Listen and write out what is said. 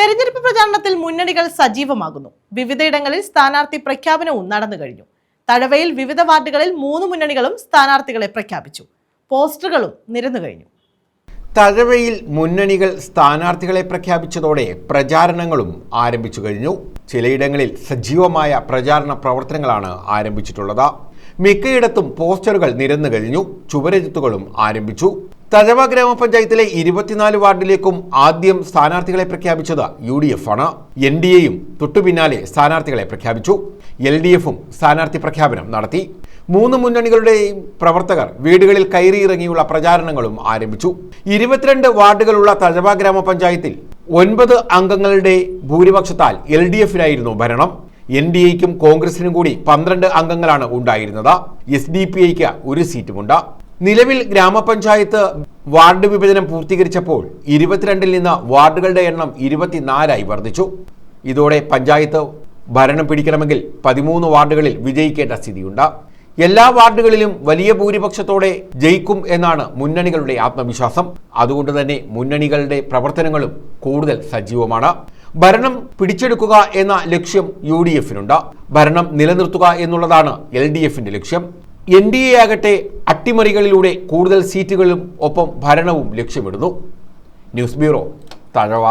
തെരഞ്ഞെടുപ്പ് പ്രചാരണത്തിൽ മുന്നണികൾ സജീവമാകുന്നു. വിവിധയിടങ്ങളിൽ സ്ഥാനാർത്ഥി പ്രഖ്യാപനവും നടന്നു കഴിഞ്ഞു. തഴവയിൽ വിവിധ വാർഡുകളിൽ മൂന്ന് മുന്നണികളും സ്ഥാനാർത്ഥികളെ പ്രഖ്യാപിച്ചു. പോസ്റ്ററുകളും നിരന്നു കഴിഞ്ഞു. തഴവയിൽ മുന്നണികൾ സ്ഥാനാർത്ഥികളെ പ്രഖ്യാപിച്ചതോടെ പ്രചാരണങ്ങളും ആരംഭിച്ചു കഴിഞ്ഞു. ചിലയിടങ്ങളിൽ സജീവമായ പ്രചാരണ പ്രവർത്തനങ്ങളാണ് ആരംഭിച്ചിട്ടുള്ളത്. മിക്കയിടത്തും പോസ്റ്ററുകൾ നിരന്നു കഴിഞ്ഞു. ചുവരെഴുത്തുകളും ആരംഭിച്ചു. തഴവ ഗ്രാമപഞ്ചായത്തിലെ ഇരുപത്തിനാല് വാർഡിലേക്കും ആദ്യം സ്ഥാനാർത്ഥികളെ പ്രഖ്യാപിച്ചത് യു ഡി എഫ് ആണ് എൻ ഡി എയും തൊട്ടുപിന്നാലെ സ്ഥാനാർത്ഥികളെ പ്രഖ്യാപിച്ചു. എൽ ഡി എഫും സ്ഥാനാർത്ഥി പ്രഖ്യാപനം നടത്തി. മൂന്ന് മുന്നണികളുടെയും പ്രവർത്തകർ വീടുകളിൽ കയറിയിറങ്ങിയുള്ള പ്രചാരണങ്ങളും ആരംഭിച്ചു. ഇരുപത്തിരണ്ട് വാർഡുകളുള്ള തഴവ ഗ്രാമപഞ്ചായത്തിൽ ഒൻപത് അംഗങ്ങളുടെ ഭൂരിപക്ഷത്താൽ എൽ ഡി എഫിനായിരുന്നു ഭരണം. എൻ ഡി എക്കും കോൺഗ്രസിനും കൂടി പന്ത്രണ്ട് അംഗങ്ങളാണ് ഉണ്ടായിരുന്നത്. എസ് ഡി പി ഐക്ക് ഒരു സീറ്റുമുണ്ട്. നിലവിൽ ഗ്രാമപഞ്ചായത്ത് വാർഡ് വിഭജനം പൂർത്തീകരിച്ചപ്പോൾ ഇരുപത്തിരണ്ടിൽ നിന്ന് വാർഡുകളുടെ എണ്ണം ഇരുപത്തിനാലായി വർദ്ധിച്ചു. ഇതോടെ പഞ്ചായത്ത് ഭരണം പിടിക്കണമെങ്കിൽ പതിമൂന്ന് വാർഡുകളിൽ വിജയിക്കേണ്ട സ്ഥിതിയുണ്ട്. എല്ലാ വാർഡുകളിലും വലിയ ഭൂരിപക്ഷത്തോടെ ജയിക്കും എന്നാണ് മുന്നണികളുടെ ആത്മവിശ്വാസം. അതുകൊണ്ട് തന്നെ മുന്നണികളുടെ പ്രവർത്തനങ്ങളും കൂടുതൽ സജീവമാണ്. ഭരണം പിടിച്ചെടുക്കുക എന്ന ലക്ഷ്യം യു ഡി എഫിനുണ്ട്. ഭരണം നിലനിർത്തുക എന്നുള്ളതാണ് എൽ ഡി എഫിന്റെ ലക്ഷ്യം. എൻ ഡി എ ആകട്ടെ അട്ടിമറികളിലൂടെ കൂടുതൽ സീറ്റുകളും ഒപ്പം ഭരണവും ലക്ഷ്യമിടുന്നു. News bureau Thazhava.